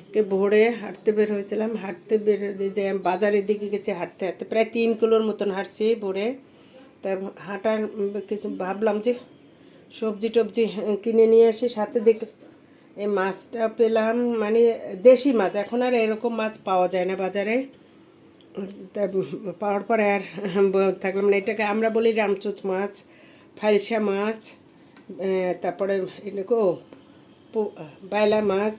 আজকে ভোরে হাঁটতে বের হয়েছিলাম। হাঁটতে বের যে বাজারের দিকে গেছি হাঁটতে হাঁটতে। প্রায় তিন কিলোর মতন হাঁটছি ভোরে। তা হাঁটার কিছু ভাবলাম যে সবজি টবজি কিনে নিয়ে আসি। সাথে দেখ এই মাছটা পেলাম। মানে দেশি মাছ। এখন আর এরকম মাছ পাওয়া যায় না বাজারে। তা পাওয়ার পরে আর থাকলাম না। এটাকে আমরা বলি রামচুচ মাছ ফাইলসা মাছ তারপরে এটাকে বাইলা মাছ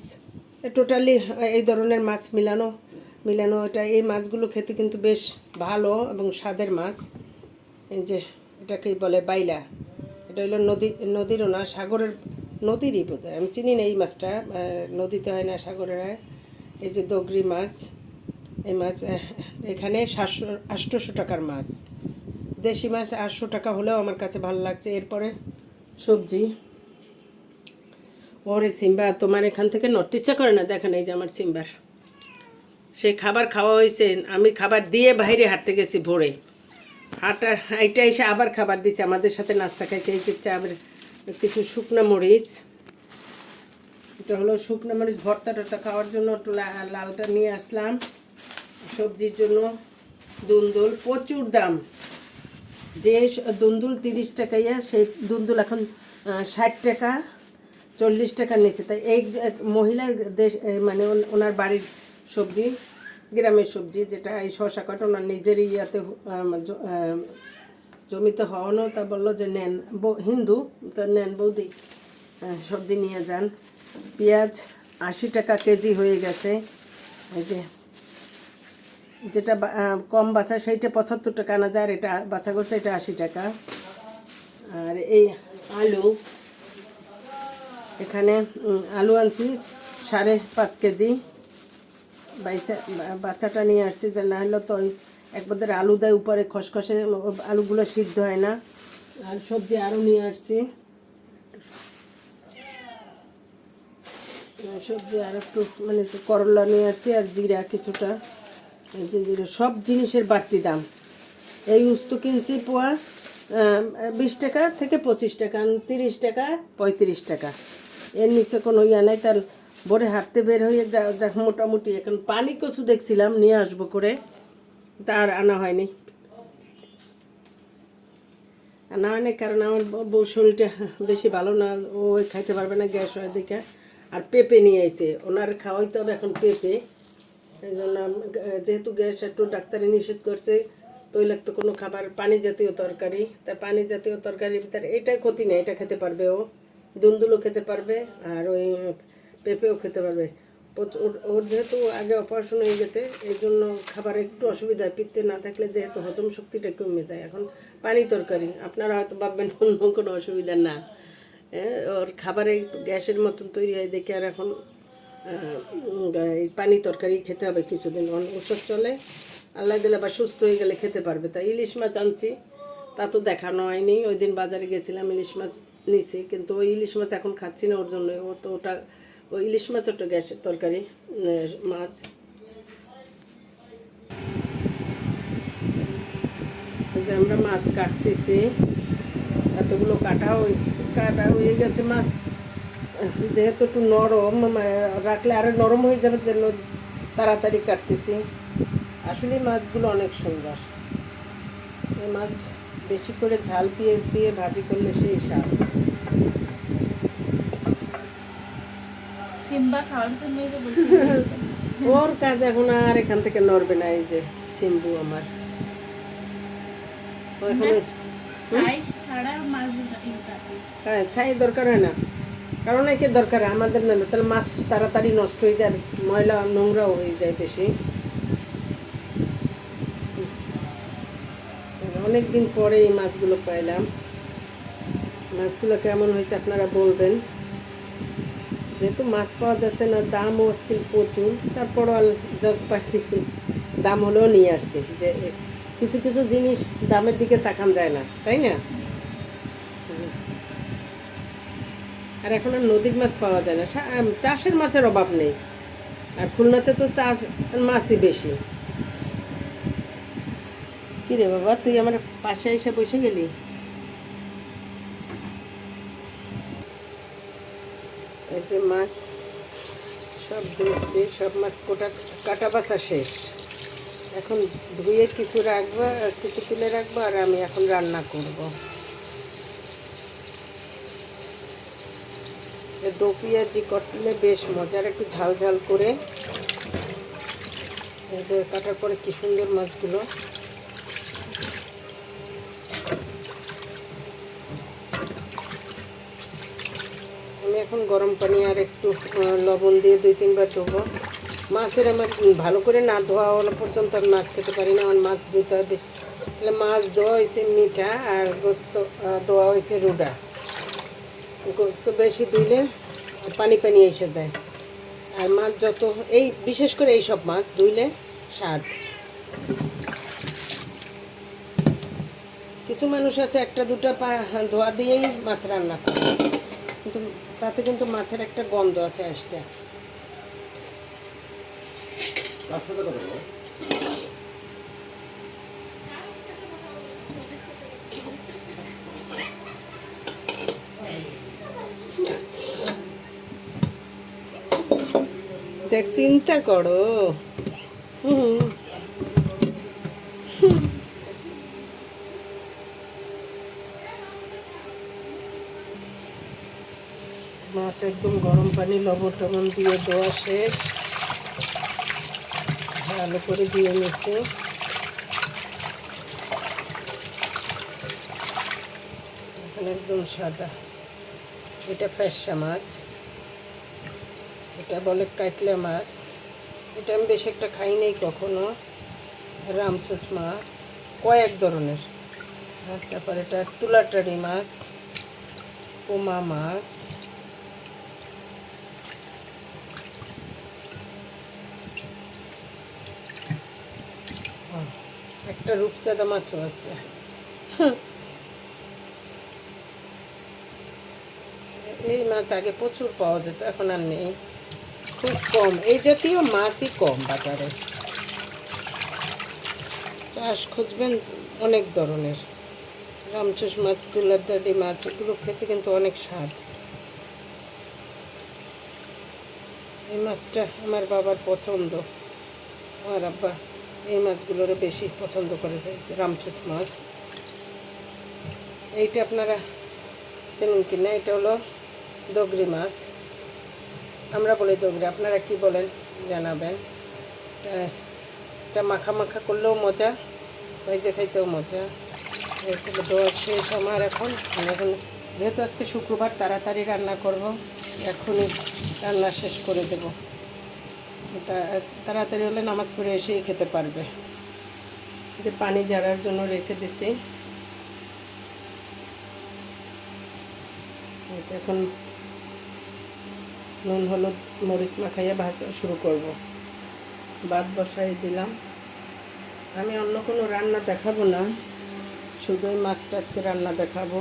টোটালি এই ধরনের মাছ মিলানো মিলানো এটা, এই মাছগুলো খেতে কিন্তু বেশ ভালো এবং স্বাদের মাছ। এই যে এটাকেই বলে বাইলা। এটা হলো নদী, নদীরও না, সাগরের নদীরই বোধ। আমি চিনি না এই মাছটা নদীতে হয় না, সাগরে হয়। এই যে দগরি মাছ, এই মাছ এখানে সাতশো, আটশোশো টাকার মাছ। দেশি মাছ আটশো টাকা হলেও আমার কাছে ভালো লাগছে। এরপরে সবজি। ওরে সিম্বা তোমার এখান থেকে নড়তে ইচ্ছা করে না দেখেন এই যে আমার সিম্বার। সে খাবার খাওয়া হয়েছে আমি খাবার দিয়ে বাইরে হাঁটতে গেছি ভোরে। হাঁটা, এইটা এসে আবার খাবার দিছে, আমাদের সাথে নাস্তা খাইছে, এই যে চা কিছু শুকনো মরিচ। এটা হলো শুকনো মরিচ ভর্তা টর্তা খাওয়ার জন্য একটু লালটা নিয়ে আসলাম। সবজির জন্য দুন্দুল, প্রচুর দাম। যে দুন্দুল তিরিশ টাকাইয়া সেই দুন্দুল এখন ষাট টাকা। চল্লিশ টাকার নিচে। তাই এই মহিলা দেশ মানে ওনার বাড়ির সবজি, গ্রামের সবজি, যেটা এই শশা কাটা, ওনার নিজেরই ইয়াতে জমিতে হওয়ানো, তা বলল যে নেন হিন্দু, তা নেন বৌদি সবজি নিয়ে যান। পেঁয়াজ আশি টাকা কেজি হয়ে গেছে। এই যে, যেটা কম বাছা সেইটা পঁচাত্তর টাকা আনা যায়, আর এটা বাছা করছে, এটা আশি টাকা। আর এই আলু এখানে আলু আনছি, সাড়ে পাঁচ কেজি। বাইসা বাচ্চাটা নিয়ে আসছি, যে না হলে তো ওই আলু দেয় উপরে, খসখসে আলুগুলো সিদ্ধ হয় না। আর সবজি আরও নিয়ে আসছি। সবজি আর একটু মানে করলা নিয়ে আসছি, আর জিরা কিছুটা জিরা, সব জিনিসের বাড়তি দাম। এই উস্তু কিনছি পোয়া বিশ টাকা থেকে পঁচিশ টাকা, তিরিশ টাকা, পঁয়ত্রিশ টাকা। এর নিচে কোনো ইয়া নাই, তার ভোরে হাঁটতে বের হয়ে যা মোটামুটি এখন পানি কচু দেখছিলাম, নিয়ে আসব করে। তার আনা হয়নি। আনা হয়নি কারণ আমার বউ শরীরটা বেশি ভালো না, ও খাইতে পারবে না গ্যাস হয় দেখে। আর পেঁপে নিয়ে আইছে, ওনার খাওয়াইতে হবে এখন পেঁপে। এই জন্য যেহেতু গ্যাস একটু ডাক্তারে নিষেধ করছে, তৈলাক্ত কোনো খাবার, পানি জাতীয় তরকারি। তা পানি জাতীয় তরকারির ভিতরে এটাই ক্ষতি নেই এটা খেতে পারবে ও। দুন্দুলও খেতে পারবে আর ওই পেঁপেও খেতে পারবে। ওর- যেহেতু আগে অপারেশন হয়ে গেছে এই জন্য খাবার একটু অসুবিধা, পিত্তে না থাকলে যেহেতু হজম শক্তিটা কমে যায়। এখন পানি তরকারি, আপনারা হয়তো ভাববেন, অন্য কোনো অসুবিধা না। ওর খাবারে গ্যাসের মতন তৈরি হয় দেখে আর এখন পানি তরকারি খেতে হবে কিছুদিন। ওষুধ চলে, আল্লাহ দিলে বা সুস্থ হয়ে গেলে খেতে পারবে। তা ইলিশ মাছ আনছি, তা তো দেখানো হয়নি। ওই দিন বাজারে গেছিলাম, ইলিশ মাছ নিছি, কিন্তু ওই ইলিশ মাছ এখন খাচ্ছি না, ওর জন্য। ও তো ওটা ওই ইলিশ মাছ, ওটা গ্যাসের তরকারি মাছ। যে আমরা মাছ কাটতেছি। এতগুলো কাটা হয়ে কাটা হয়ে গেছে মাছ। যেহেতু একটু নরম রাখলে আরও নরম হয়ে যাবে জন্য তাড়াতাড়ি কাটতেছি। আসলে মাছগুলো অনেক সুন্দর। এই মাছ বেশি করে ঝাল, পেঁয়াজ দিয়ে ভাজি করলে সেই স্বাদ। সিম্বা খাওয়ার জন্যই তো বলছি। ওর কাজ এখন আর এখান থেকে নড়বে না এই যে চিম্বু আমার। হ্যাঁ ছাই দরকার হয় না। কারণ একে দরকার আমাদের না তাহলে মাছ তাড়াতাড়ি নষ্ট হয়ে যায় ময়লা নোংরাও হয়ে যায় বেশি। অনেক দিন পরে এই মাছগুলো পাইলাম। মাছগুলো কেমন হয়েছে আপনারা বলবেন। যেহেতু মাছ পাওয়া যাচ্ছে না, দামও আজকে প্রচুর। তারপরও আল- যা পাচ্ছি দাম হলেও নিয়ে আসছি যে কিছু কিছু জিনিস দামের দিকে তাকান যায় না, তাই না? আর এখন আর নদীর মাছ পাওয়া যায় না। চাষের মাছের অভাব নেই। আর খুলনাতে তো চাষ মাছই বেশি। কি রে বাবা, তুই আমার পাশে এসে বসে গেলি? যে মাছ সব ধুচ্ছি সব মাছ কোটা কাটা বাছা শেষ। এখন ধুয়ে কিছু রাখব, কিছু তুলে রাখব আর আমি এখন রান্না করব। দো পেঁয়াজি করলে বেশ মজার, একটু ঝাল ঝাল করে। কাটার পরে কি সুন্দর মাছগুলো আমি এখন গরম পানি আর একটু লবণ দিয়ে দুই তিনবার ধোবো। মাছের আমার ভালো করে না ধোয়া হলো পর্যন্ত আমি মাছ খেতে পারি না। আমার মাছ ধুতে হয় বেশ। তাহলে মাছ ধোয়া হয়েছে মিঠা আর গোস্ত ধোয়া হয়েছে রুডা। গোস্ত বেশি ধুইলে পানি পানি এসে যায়। আর মাছ যত, এই বিশেষ করে এই সব মাছ ধুইলে স্বাদ। কিছু মানুষ আছে একটা দুটা পা ধোয়া দিয়েই মাছ রান্না করে। কিন্তু তাতে কিন্তু মাছের একটা গন্ধ আছে আসটা দেখ চিন্তা করো। হুম মাছ একদম পানি লবণ টবণ দিয়ে দেওয়া শেষ। ভালো করে দিয়ে নিচ্ছে। এখন একদম সাদা। এটা ফ্যাসা মাছ। এটা বলে কাটলা মাছ। এটা আমি বেশ একটা খাই নাই কখনো। রামচুস মাছ। কয়েক ধরনের। তারপর এটা তুলাটারি মাছ। পোমা মাছ। একটা রূপচাঁদা মাছও আছে। এই মাছ আগে প্রচুর পাওয়া যেত, এখন আর নেই। খুব কম। এই জাতীয় মাছই কম বাজারে। চাষ খুঁজবেন অনেক ধরনের। রামচুস মাছ তুলার দাডি মাছ, এগুলো খেতে কিন্তু অনেক স্বাদ। এই মাছটা আমার বাবার পছন্দ। আমার আব্বা এই মাছগুলোরে বেশি পছন্দ করে রামচুস মাছ। এইটা আপনারা চেনেন কি না এটা হলো দগরি মাছ। আমরা বলি দগরি, আপনারা কি বলেন জানাবেন। এটা- মাখা মাখা করলেও মজা, ভেজে খাইতেও মজা। দেওয়া শেষ আমার এখন। এখন, যেহেতু আজকে শুক্রবার, তাড়াতাড়ি রান্না করব, এখনই রান্না শেষ করে দেব। তাড়াতাড়ি হলে নামাজ পড়ে এসেই খেতে পারবে। যে পানি ঝাড়ার জন্য রেখে দিছি। এখন নুন, হলুদ, মরিচ মাখাইয়ে ভাজা শুরু করব। ভাত বসাই দিলাম। আমি অন্য কোনো রান্না দেখাবো না। শুধু ওই মাছটা আজকে রান্না দেখাবো।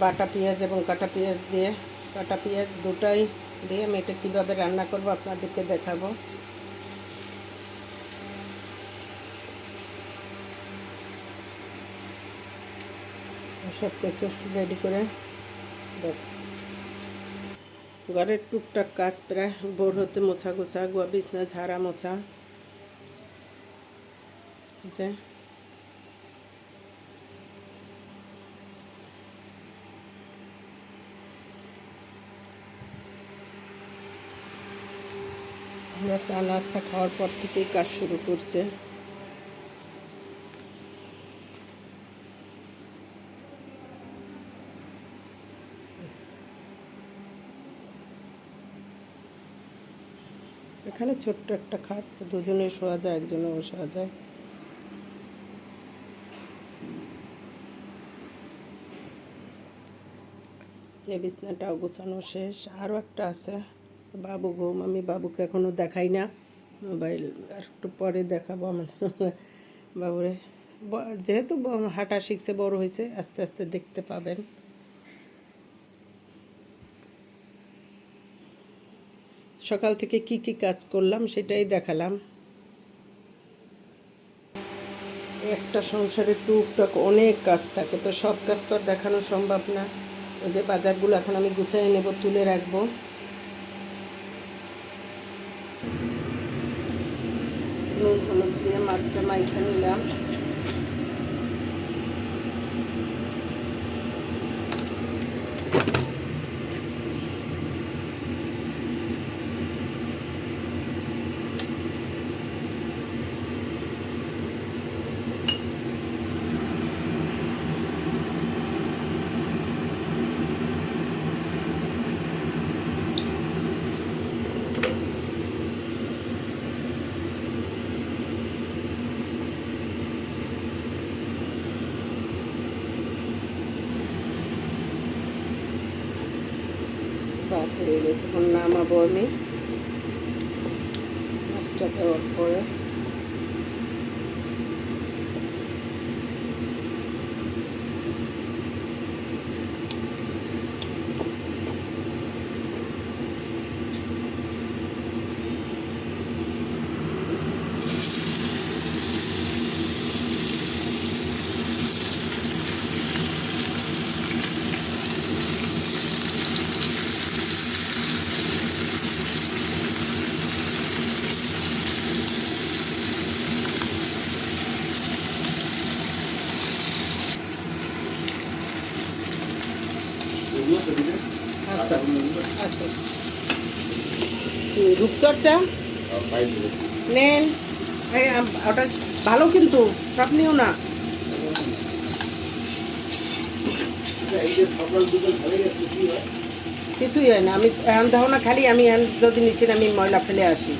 বাটা পেঁয়াজ এবং কাটা পেঁয়াজ দিয়ে কাটা পেঁয়াজ দুটাই দিয়ে আমি এটা কীভাবে রান্না করব আপনাদেরকে দেখাবো। সব কিছু রেডি করে দেখ। ঘরের টুকটাক কাজ প্রায় ভোর হতে মোছা গোছা, গোয়া বিছনা, ঝাড়া মোছা। যে। আমরা চা, নাস্তা খাওয়ার পর থেকেই কাজ শুরু করছে। এখানে ছোট্ট একটা খাট, দুজনে শোয়া যায় একজনে শোয়া যায়। যে বিছনাটাও গোছানো শেষ, আরও একটা আছে। বাবু ঘুম আমি বাবুকে এখনও দেখাই না। মোবাইল আর একটু পরে দেখাবো আমাদের। বাবুরে যেহেতু হাঁটা শিখছে, বড় হয়েছে, আস্তে আস্তে দেখতে পাবেন। সকাল থেকে কি কি কাজ করলাম সেটাই দেখালাম। একটা সংসারে টুকটাক অনেক কাজ থাকে, তো সব কাজ তো আর দেখানো সম্ভব না। ওই যে বাজারগুলো এখন আমি গুছিয়ে নেব, তুলে রাখব। হলুদ দিয়ে মাছটা মাইখে নিলাম ভাত হয়ে গেছে। এখন নামাবো আমি। মাছটা দেওয়ার পরে। কি, রূপচর্চা নেন ওটা ভালো কিন্তু সব নিও না। কিছুই হয় না আমি এখন দেখো না খালি আমি যদি নিচে আমি ময়লা ফেলে আসি।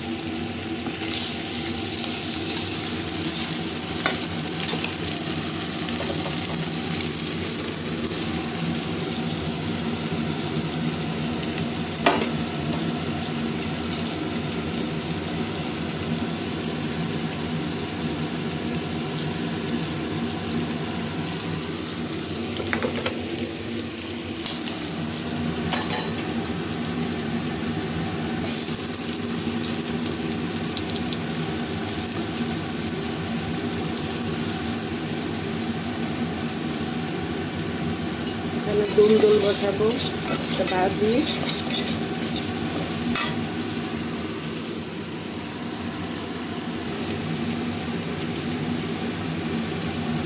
এখানে দুল দুল বসাবো, একটা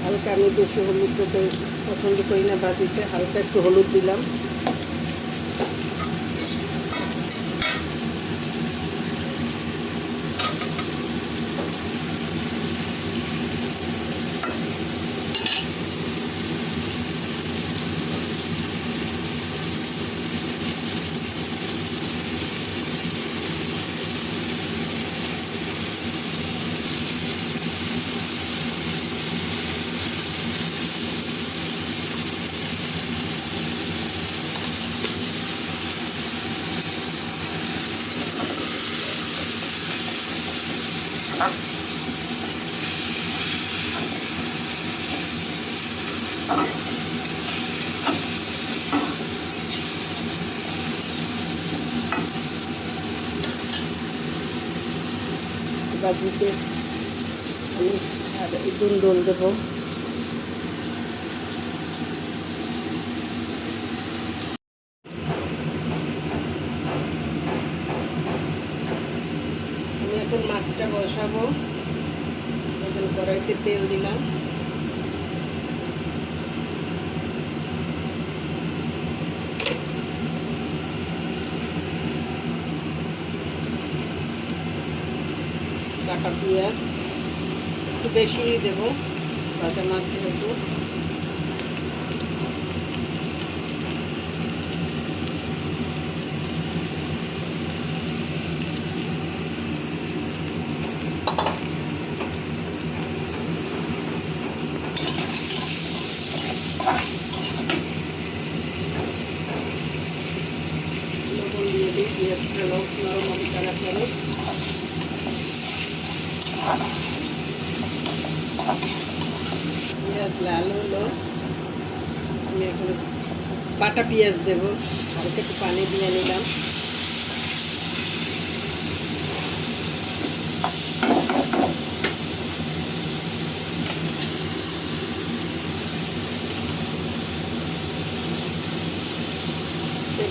হালকা আমি বেশি হলুদ পছন্দ করি না বাজিতে, হালকা একটু হলুদ দিলাম। ভাজিতে আমি আর ডোল দেবো। আমি এখন মাছটা বসাবো। এখন কড়াইতে তেল দিলাম। কাটা পেঁয়াজ একটু বেশি দেবো কাঁচা মাছ যেহেতু লবণ দিয়ে দিই পেঁয়াজটা লোক নরম হবে তাড়াতাড়ি পেঁয়াজ লাল হলো আমি এখন বাটা পেঁয়াজ দেবো হালকা একটু পানি দিয়ে নিলাম।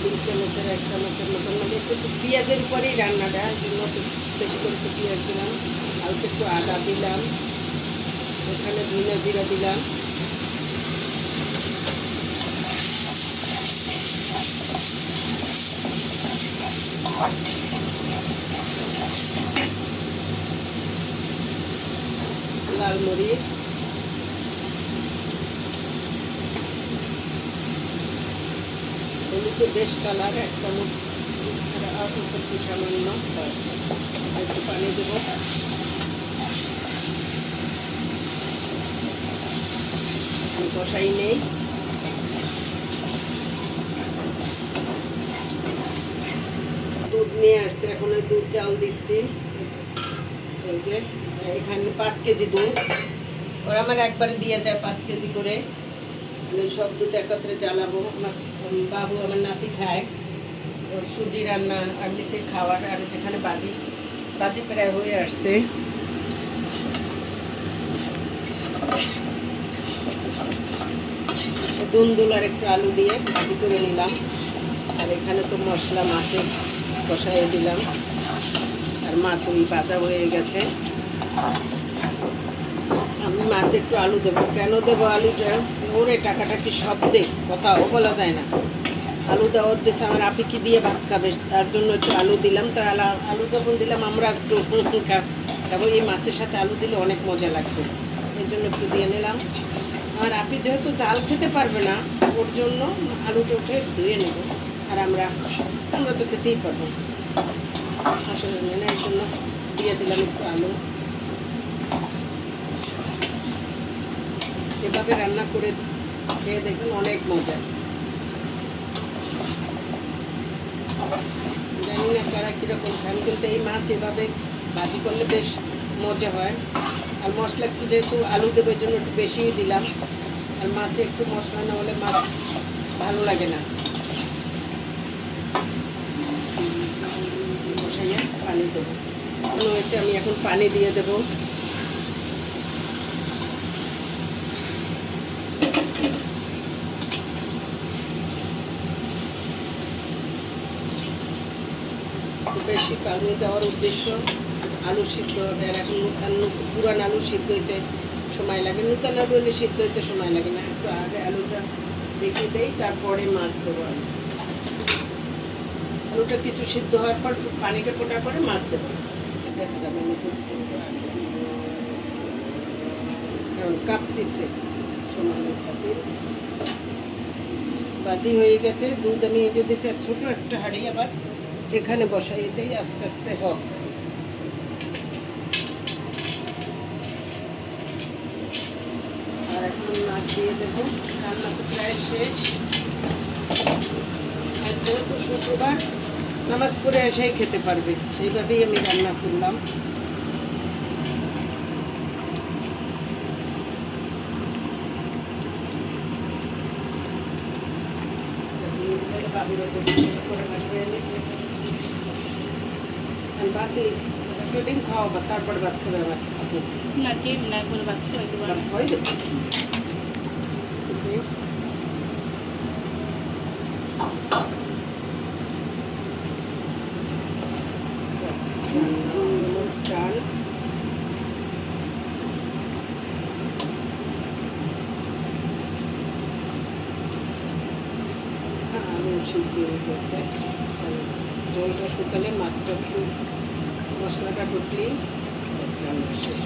দুই চামচের, এক চামচের মতন। মানে একটু পেঁয়াজের উপরেই রান্নাটা জন্য বেশি করে একটু পেঁয়াজ দিলাম, আর একটু আদা দিলাম। এখানে ধনে জিরা দিলাম। লাল মরিচ। হলুদের বেশ কালার, এক চামচ আর একটু সামান্য একটু পানি দেবো। কষাই নেই। দুধ নিয়ে আসছে, এখন ওই দুধ জাল দিচ্ছি। এই যে, এখানে পাঁচ কেজি দুধ। ওরা আমার একবারে দিয়ে যায় পাঁচ কেজি করে। সব দুধ একত্রে জ্বালাবো। আমার বাবু, আমার নাতি খায়। ওর সুজি রান্না, আর্লিতে খাওয়ার, আর যেখানে বাজি বাজি প্রায় হয়ে আসছে। দুন্দুল আর একটু আলু দিয়ে ভাজি করে নিলাম। আর এখানে তো মশলা মাছে কষাইয়ে দিলাম। আর মাছ ওই ভাজা হয়ে গেছে। আমি মাছ একটু আলু দেবো। কেন দেবো আলুটা? ওরে টাকাটা কি সব দেখ কথাও বলা যায় না। আলু দেওয়ার দেশে আমার আপি কি দিয়ে ভাত খাবে? তার জন্য একটু আলু দিলাম। তো আলু যখন দিলাম, আমরা একটু খাব। এই মাছের সাথে আলু দিলে অনেক মজা লাগবে। এর জন্য একটু দিয়ে নিলাম। আর আপনি যেহেতু চাল খেতে পারবে না, ওর জন্য আলুটা উঠে ধুয়ে নেব। আর আমরা আমরা তো খেতেই পারব। আসলে জন্য দিয়ে দিলাম একটু আলু। এভাবে রান্না করে খেয়ে দেখুন অনেক মজা। জানি না কারা কীরকম খান, কিন্তু এই মাছ এভাবে ভাজি করলে বেশ মজা হয়। আর মশলা একটু যেহেতু আলু দেবার জন্য একটু বেশিই দিলাম। আর মাছে একটু মশলা না হলে মাছ ভালো লাগে না। পানি দেবো। মনে হয়েছে আমি এখন পানি দিয়ে দেবো। বেশি পানি দেওয়ার উদ্দেশ্য আলু সিদ্ধ হবে। আর এখন নতুন পুরান আলু সিদ্ধ হইতে সময় লাগে। নতুন আলু হলে সিদ্ধ হইতে সময় লাগে না। একটু আগে আলুটা রেখে দেই, তারপরে মাছ দেবো আমি। আলুটা কিছু সিদ্ধ হওয়ার পর পানিটা ফোটার পরে মাছ দেবো। কাঁপতেছে বাজি হয়ে গেছে, দুধ আমি এই দিয়েছি আর ছোটো একটা হাঁড়ি আবার এখানে বসাই দেই, আস্তে আস্তে হোক। আর মাছ দিয়ে রান্না প্রায় শেষ। যেহেতু শুক্রবার নামাজ পড়ে এসেই খেতে পারবে। সেইভাবেই আমি রান্না করলাম। বাতি ডিম খাওয়াবো তারপর ভাত খাবে আবার না ডিম না ভাত খাওয়াই দেবো ভাত আমি। খাওয়াই দেবো ওকে ব্যাস, রান্না almost done. হ্যাঁ, আলু সিদ্ধ হয়ে গেছে আর জলটা শুকালে মাছটা একটু মশলাটা ঢুকলেই ব্যাস রান্না শেষ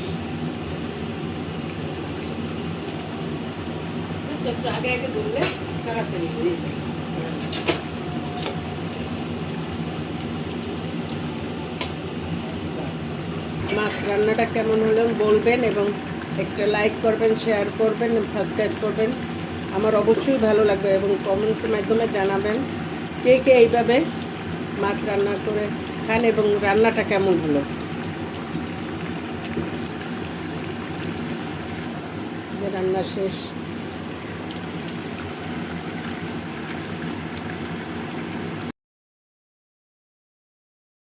আচ্ছা, একটু আগে আগে ধরলে তাড়াতাড়ি হয়ে যায়। মাছ রান্নাটা কেমন হলো বলবেন এবং একটা লাইক করবেন শেয়ার করবেন সাবস্ক্রাইব করবেন। আমার অবশ্যই ভালো লাগবে এবং কমেন্টসের মাধ্যমে জানাবেন কে কে এইভাবে মাছ রান্না করে খান এবং রান্নাটা কেমন হলো। রান্না শেষ।